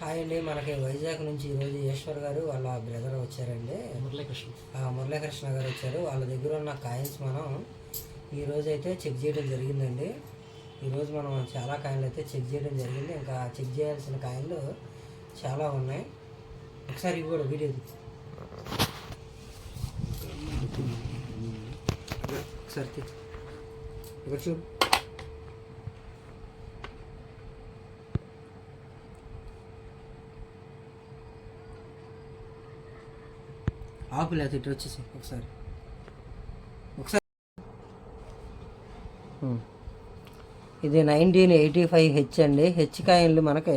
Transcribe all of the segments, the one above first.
Hi అండి. మనకి వైజాగ్ నుంచి ఈరోజు ఈశ్వర్ గారు వాళ్ళ బ్రదర్ వచ్చారండి. మురళీకృష్ణ. ఆ మురళీకృష్ణ గారు వచ్చారు. వాళ్ళ దగ్గర ఉన్న కాయిన్స్ మనం ఈరోజు అయితే చెక్ చేయడం జరిగిందండి. ఈరోజు మనం చాలా కాయిన్లు అయితే చెక్ చేయడం జరిగింది. ఇంకా చెక్ చేయాల్సిన కాయిన్లు చాలా ఉన్నాయి. ఒకసారి ఇవి కూడా వీడియో. ఒకసారి. ఇక్కడ చూడు. ఆపులేదు ఇటు వచ్చేసి ఒకసారి. ఒకసారి. ఇది నైన్టీన్ ఎయిటీ ఫైవ్ హెచ్ అండి. హెచ్ కాయిన్లు మనకి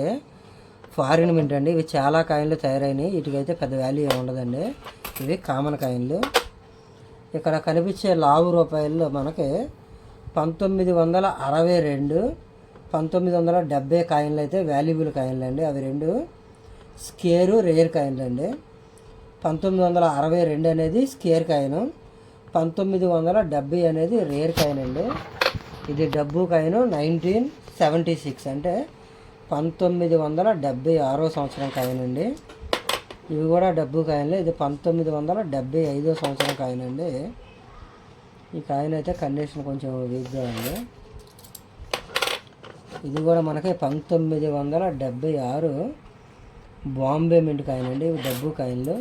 ఫారిన్ మింట్ అండి. ఇవి చాలా కాయిన్లు తయారైనాయి. వీటికైతే పెద్ద వాల్యూ ఏమి ఉండదండి. ఇవి కామన్ కాయిన్లు. ఇక్కడ కనిపించే లావు రూపాయల్లో మనకి పంతొమ్మిది వందల అరవై రెండు పంతొమ్మిది వందల డెబ్బై కాయిన్లు అయితే వాల్యుబుల్ కాయిన్లు అండి అవి రెండు స్కేరు రేర్ కాయిన్లు అండి పంతొమ్మిది వందల అరవై రెండు అనేది స్కేర్ కాయిన్. పంతొమ్మిది వందల డెబ్బై అనేది రేర్ కాయిన్ అండి. ఇది డబ్బు కాయిన్ నైన్టీన్ సెవెంటీ సిక్స్ అంటే పంతొమ్మిది వందల డెబ్బై ఆరో సంవత్సరం కాయిన్ అండి. ఇవి కూడా డబ్బు కాయిన్లే. ఇది పంతొమ్మిది వందల డెబ్బై ఐదో సంవత్సరం కాయిన్ అండి. ఈ కాయిన్ అయితే కండిషన్ కొంచెం వీక్గా ఉంది. ఇది కూడా మనకి పంతొమ్మిది వందల డెబ్బై ఆరు బాంబే మింట్ కాయిన్ అండి. ఇవి డబ్బు కాయిన్లు.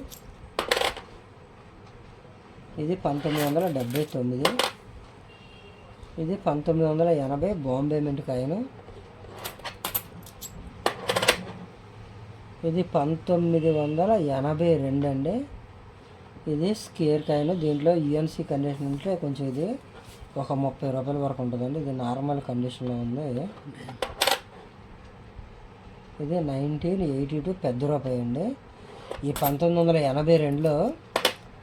ఇది పంతొమ్మిది వందల డెబ్భై తొమ్మిది. ఇది పంతొమ్మిది వందల ఎనభై బాంబే మింట్ కాయిన్ ఇది పంతొమ్మిది వందల ఎనభై రెండు అండి. ఇది స్కేర్ కాయను దీంట్లో యుఎన్సీ కండిషన్ ఉంటే కొంచెం ఇది ఒక ముప్పై రూపాయల వరకు ఉంటుందండి. ఇది నార్మల్ కండిషన్లో ఉంది. ఇది నైన్టీన్ ఎయిటీ టూ పెద్ద రూపాయి అండి. ఈ పంతొమ్మిది వందల ఎనభై రెండులో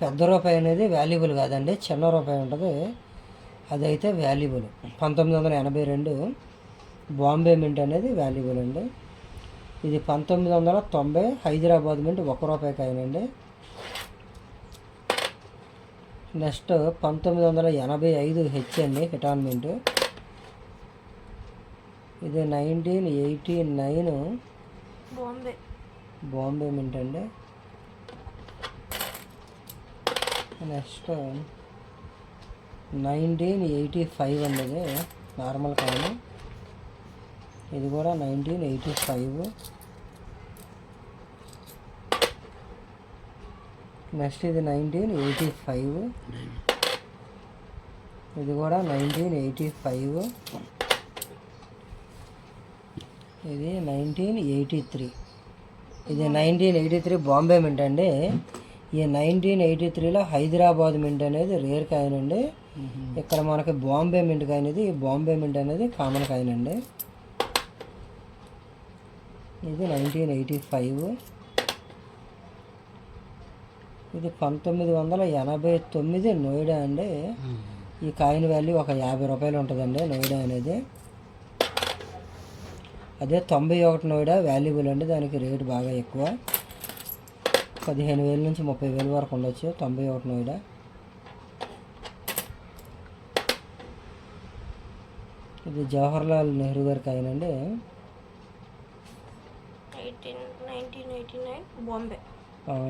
పెద్ద రూపాయి అనేది వాల్యుబుల్ కాదండి చిన్న రూపాయి ఉంటుంది. అదైతే వాల్యుబుల్ పంతొమ్మిది వందల ఎనభై రెండు బాంబే మింట్ అనేది వాల్యుబుల్ అండి. ఇది పంతొమ్మిది వందల తొంభై హైదరాబాద్ మింట్ ఒక రూపాయి కాయిన్ అండి. నెక్స్ట్ పంతొమ్మిది వందల ఎనభై ఐదు హెచ్ అండి హిటాన్ మింట్ ఇది nineteen eighty nine Bombay. Bombay mint అండి. నెక్స్ట్ నైన్టీన్ ఎయిటీ ఫైవ్ అండి ఇది నార్మల్ కాయిన్. ఇది కూడా నైన్టీన్ ఎయిటీ ఫైవ్. నెక్స్ట్ ఇది నైన్టీన్ ఎయిటీ ఫైవ్. ఇది కూడా నైన్టీన్ ఎయిటీ ఫైవ్. ఇది నైన్టీన్ ఎయిటీ త్రీ. ఇది nineteen eighty three Bombay mint అండి. ఈ నైన్టీన్ ఎయిటీ త్రీలో హైదరాబాద్ మింట్ అనేది రేర్ కాయిన్ అండి. ఇక్కడ మనకి బాంబే మింట్ కాయిన్ ఇది. ఈ బాంబే మింట్ అనేది కామన్ కాయిన్ అండి. ఇది నైన్టీన్ ఎయిటీ ఫైవ్. ఇది పంతొమ్మిది వందల ఎనభై తొమ్మిది నోయిడా అండి. ఈ కాయిన్ వాల్యూ ఒక యాభై రూపాయలు ఉంటుందండి నోయిడా అనేది. అదే తొంభై ఒకటి నోయిడా వాల్యుబుల్ అండి. దానికి రేటు బాగా ఎక్కువ. పదిహేను వేల నుంచి ముప్పై వేల వరకు ఉండొచ్చు. తొంభై ఒకటి నోయిడా ఇది జవహర్లాల్ నెహ్రూ గారి కాయిన్ అండి eighteen nineteen eighty nine Bombay.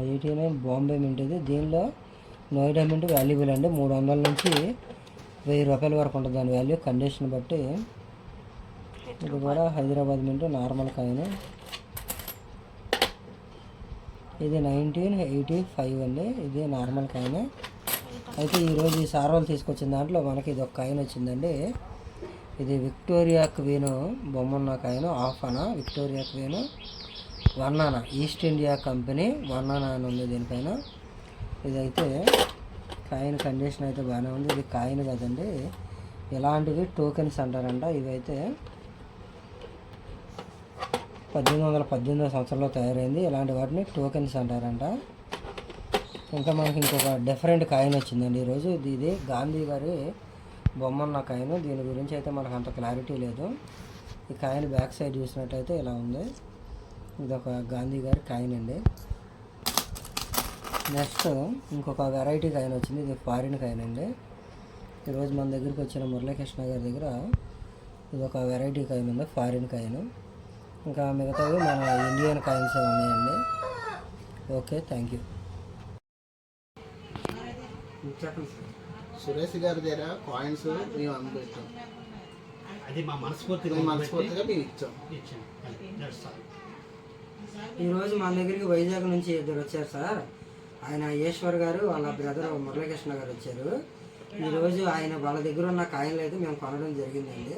Eighty nine Bombay mint ఇది. దీనిలో నోయిడా మింట్ వాల్యుబుల్ అండి. మూడు వందల నుంచి వెయ్యి రూపాయల వరకు ఉంటుంది దాని వాల్యూ. కండిషన్ బట్టి ఇది కూడా హైదరాబాద్ మింట్ నార్మల్ కాయిన్. ఇది నైన్టీన్ ఎయిటీ ఫైవ్ అండి. ఇది నార్మల్ కాయిన్. అయితే ఈరోజు ఈ సార్వలు తీసుకొచ్చిన దాంట్లో మనకి ఇది ఒక కాయిన్ వచ్చిందండి. ఇది విక్టోరియా క్వీన్ బొమ్మ ఉన్న coin half anna Victoria queen. One anna East India Company one anna అని ఉంది దీనిపైన. ఇదైతే కాయిన్ కండిషన్ అయితే బాగానే ఉంది. ఇది కాయిన్ కదండి. ఇలాంటివి టోకెన్స్ అంటారంట. ఇవైతే పద్దెనిమిది వందల పద్దెనిమిదో సంవత్సరంలో తయారైంది. ఇలాంటి వాటిని టోకెన్స్ అంటారంట. ఇంకా మనకి ఇంకొక డిఫరెంట్ కాయిన్ వచ్చిందండి ఈరోజు. ఇది గాంధీ గారి బొమ్మన్న కాయిన్ దీని గురించి అయితే మనకు అంత క్లారిటీ లేదు. ఈ కాయిన్ బ్యాక్ సైడ్ చూసినట్టయితే ఇలా ఉంది. ఇది ఒక గాంధీ గారి కాయిన్ అండి. నెక్స్ట్ ఇంకొక వెరైటీ కాయిన్ వచ్చింది. ఇది ఫారిన్ కాయిన్ అండి. ఈరోజు మన దగ్గరికి వచ్చిన మురళీకృష్ణ గారి దగ్గర ఇది ఒక వెరైటీ కాయిన్ ఉంది ఫారిన్ కాయిన్ ఇంకా మిగతావి మన ఇండియన్ కాయిన్స్ ఉన్నాయండి. Okay thank you. చెప్పండి సార్. సురేష్ గారి దగ్గర కాయిన్స్ మేము అందబెట్టాం అది మా మనస్ఫూర్తిగా మనస్ఫూర్తిగా మేము ఇచ్చాం. ఇచ్చాం. ఈరోజు మన దగ్గరికి వైజాగ్ నుంచి ఇద్దరు వచ్చారు సార్. ఆయన ఈశ్వర్ గారు వాళ్ళ బ్రదర్ మురళీకృష్ణ గారు వచ్చారు. ఈరోజు ఆయన వాళ్ళ దగ్గర ఉన్న కాయలు అయితే మేము కొనడం జరిగిందండి.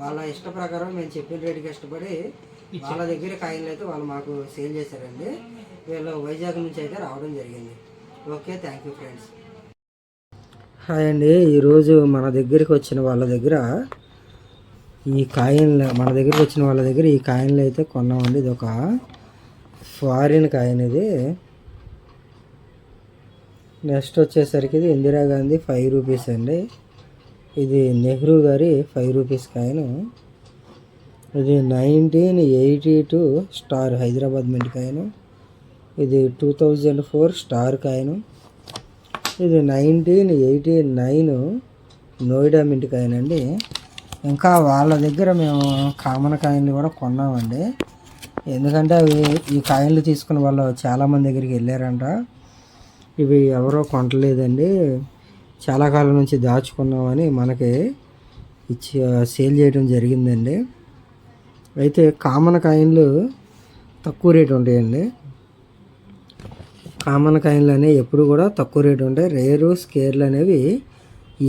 వాళ్ళ ఇష్ట ప్రకారం మేము చెప్పిన రేటుకి ఇష్టపడి వాళ్ళ దగ్గర కాయలు అయితే వాళ్ళు మాకు సేల్ చేశారండి. వీళ్ళు వైజాగ్ నుంచి అయితే రావడం జరిగింది. Okay thank you friends. Hi అండి. ఈరోజు మన దగ్గరికి వచ్చిన వాళ్ళ దగ్గర ఈ కాయిన్లు మన దగ్గరికి వచ్చిన వాళ్ళ దగ్గర ఈ కాయిన్లు అయితే కొన్నామండి. ఇది ఒక ఫారిన్ కాయిన్ ఇది. నెక్స్ట్ వచ్చేసరికి ఇది ఇందిరాగాంధీ ఫైవ్ రూపీస్ అండి. ఇది నెహ్రూ గారి ఫైవ్ రూపీస్ కాయిన్. ఇది nineteen eighty two star Hyderabad mint coin. ఇది two thousand four star coin. ఇది nineteen eighty nine Noida mint coin అండి. ఇంకా వాళ్ళ దగ్గర మేము కామన్ కాయిన్లు కూడా కొన్నామండి. ఎందుకంటే అవి ఈ కాయిన్లు తీసుకున్న వాళ్ళు చాలామంది దగ్గరికి వెళ్ళారంట. ఇవి ఎవరో కొనలేదండి చాలా కాలం నుంచి దాచుకున్నామని మనకి ఇచ్చి సేల్ చేయడం జరిగిందండి. అయితే కామన్ కాయిన్లు తక్కువ రేట్ ఉంటాయండి. కామన్ కాయిన్లు అనేవి ఎప్పుడు కూడా తక్కువ రేటు ఉంటాయి. రేరు స్కేర్లు అనేవి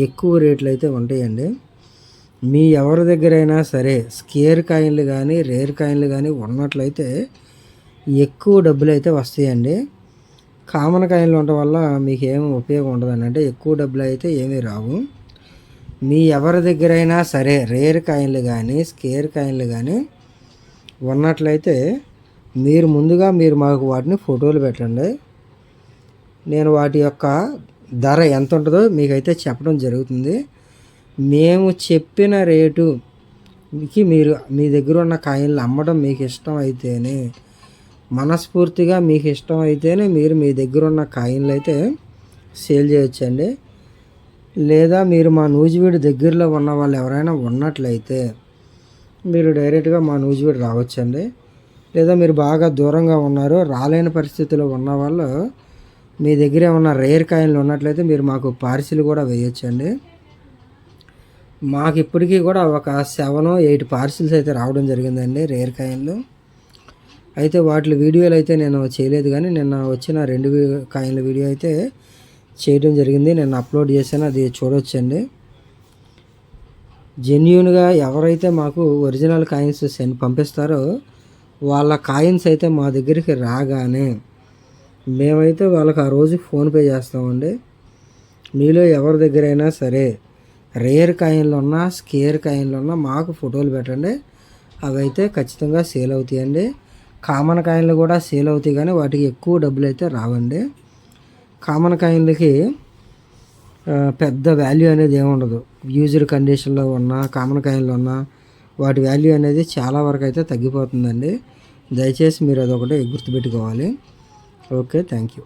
ఎక్కువ రేట్లు అయితే ఉంటాయండి. మీ ఎవరి దగ్గరైనా సరే స్కేర్ కాయిన్లు కానీ రేర్ కాయిన్లు కానీ ఉన్నట్లయితే ఎక్కువ డబ్బులు అయితే వస్తాయండి. కామన్ కాయిన్లు ఉండటం వల్ల మీకు ఏమి ఉపయోగం ఉండదండి. అంటే ఎక్కువ డబ్బులు అయితే ఏమీ రావు. మీ ఎవరి దగ్గరైనా సరే రేర్ కాయిన్లు కానీ స్కేర్ కాయిన్లు కానీ ఉన్నట్లయితే మీరు ముందుగా మీరు మాకు వాటిని ఫోటోలు పెట్టండి. నేను వాటి యొక్క ధర ఎంత ఉంటుందో మీకైతే చెప్పడం జరుగుతుంది. మేము చెప్పిన రేటుకి మీరు మీ దగ్గర ఉన్న కాయిన్లు అమ్మడం మీకు ఇష్టం అయితేనే మనస్ఫూర్తిగా మీకు ఇష్టం అయితేనే మీరు మీ దగ్గర ఉన్న కాయిన్లు అయితే సేల్ చేయొచ్చండి. లేదా మీరు మా నూజివీడు దగ్గరలో ఉన్న వాళ్ళు ఎవరైనా ఉన్నట్లయితే మీరు డైరెక్ట్గా మా నూజివీడు రావచ్చండి. లేదా మీరు బాగా దూరంగా ఉన్నారు రాలేని పరిస్థితిలో ఉన్న వాళ్ళు మీ దగ్గర ఏమన్నా రేర్ కాయిన్లు ఉన్నట్లయితే మీరు మాకు పార్సిల్ కూడా వేయొచ్చండి. మాకు ఇప్పటికీ కూడా ఒక సెవెన్ ఎయిట్ పార్సిల్స్ అయితే రావడం జరిగిందండి రేర్ కాయిన్లు. అయితే వాటి వీడియోలు అయితే నేను చేయలేదు కానీ నిన్న వచ్చిన రెండు కాయిన్ల వీడియో అయితే చేయడం జరిగింది. నేను అప్లోడ్ చేశాను అది చూడొచ్చండి. జెన్యున్గా ఎవరైతే మాకు ఒరిజినల్ కాయిన్స్ సెండ్ పంపిస్తారో వాళ్ళ కాయిన్స్ అయితే మా దగ్గరికి రాగానే మేమైతే వాళ్ళకి ఆ రోజు ఫోన్పే చేస్తామండి. మీలో ఎవరి దగ్గరైనా సరే రేర్ కాయిన్లు ఉన్నా స్కేర్ కాయిన్లు ఉన్నా మాకు ఫోటోలు పెట్టండి. అవి అయితే ఖచ్చితంగా సేల్ అవుతాయండి. కామన్ కాయిన్లు కూడా సేల్ అవుతాయి కానీ వాటికి ఎక్కువ డబ్బులు అయితే రావండి. కామన్ కాయిన్లకి పెద్ద వాల్యూ అనేది ఏముండదు యూజర్ కండిషన్లో ఉన్న కామన్ కాయిన్లు ఉన్న వాటి వాల్యూ అనేది చాలా వరకు అయితే తగ్గిపోతుందండి. దయచేసి మీరు అదొకటి గుర్తుపెట్టుకోవాలి. Okay thank you